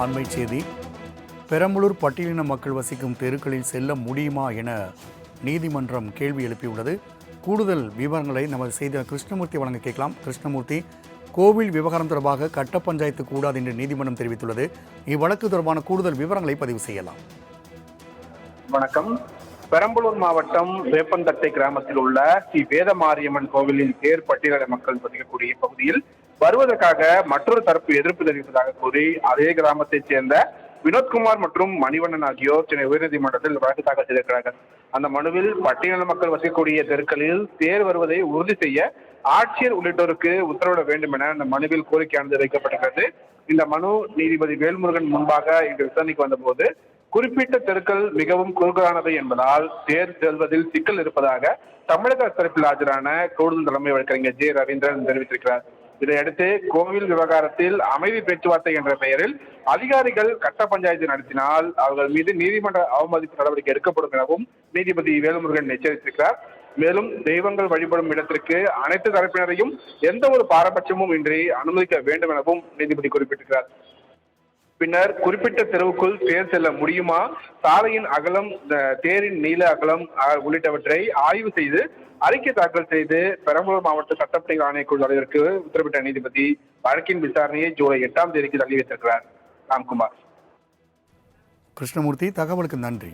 அண்மை செய்தி. பெரம்பலூர் பட்டியலின மக்கள் வசிக்கும் தெருக்களில் செல்ல முடியுமா என நீதிமன்றம் கேள்வி எழுப்பியுள்ளது. கூடுதல் விவரங்களை நமது செய்தியாளர் கிருஷ்ணமூர்த்தி வழங்க கேட்கலாம். கிருஷ்ணமூர்த்தி கோவில் விவகாரம் தொடர்பாக கட்ட பஞ்சாயத்து கூடாது என்று நீதிமன்றம் தெரிவித்துள்ளது. இவ்வழக்கு தொடர்பான கூடுதல் விவரங்களை பதிவு செய்யலாம். வணக்கம். பெரம்பலூர் மாவட்டம் வேப்பந்தட்டை கிராமத்தில் உள்ள ஸ்ரீ வேதமாரியம்மன் கோவிலின் தேர் பட்டியல மக்கள் வசிக்கக்கூடிய பகுதியில் வருவதற்காக மற்றொரு தரப்பு எதிர்ப்பு தெரிவிப்பதாக கூறி அதே கிராமத்தைச் சேர்ந்த வினோத்குமார் மற்றும் மணிவண்ணன் ஆகியோர் சென்னை உயர்நீதிமன்றத்தில் வழக்கு தாக்கல் செய்திருக்கிறார்கள். அந்த மனுவில் பட்டியல மக்கள் வசிக்கக்கூடிய தெருக்களில் தேர் வருவதை உறுதி செய்ய ஆட்சியர் உள்ளிட்டோருக்கு உத்தரவிட வேண்டும் என அந்த மனுவில் கோரிக்கையானது வைக்கப்பட்டிருக்கிறது. இந்த மனு நீதிபதி வேல்முருகன் முன்பாக இன்று விசாரணைக்கு வந்தபோது குறிப்பிட்ட தெருக்கள் மிகவும் குறுகலானவை என்பதால் தேர் செல்வதில் சிக்கல் இருப்பதாக தமிழக தரப்பில் ஆஜரான கூடுதல் தலைமை வழக்கறிஞர் ஜே ரவீந்திரன் தெரிவித்திருக்கிறார். இதையடுத்து கோவில் விவகாரத்தில் அமைதி பேச்சுவார்த்தை என்ற பெயரில் அதிகாரிகள் கட்ட பஞ்சாயத்து நடத்தினால் அவர்கள் மீது நீதிமன்ற அவமதிப்பு நடவடிக்கை எடுக்கப்படும் எனவும் நீதிபதி வேலுமுருகன் எச்சரித்திருக்கிறார். மேலும் தெய்வங்கள் வழிபடும் இடத்திற்கு அனைத்து தரப்பினரையும் எந்த ஒரு பாரபட்சமும் இன்றி அனுமதிக்க வேண்டும் எனவும் நீதிபதி குறிப்பிட்டிருக்கிறார். பின்னர் குறிப்பிட்ட தெருவுக்குள் தேர் செல்ல முடியுமா? சாலையின் அகலம் தேரின் நீள அகலம் உள்ளிட்டவற்றை ஆய்வு செய்து அறிக்கை தாக்கல் செய்து பெரம்பலூர் மாவட்ட சட்டப்பணிகள் ஆணையக்குழு தலைவருக்கு உத்தரவிட்ட நீதிபதி வழக்கின் விசாரணையை ஜூலை எட்டாம் தேதிக்கு தள்ளி வைத்திருக்கிறார். ராம்குமார். கிருஷ்ணமூர்த்தி தகவலுக்கு நன்றி.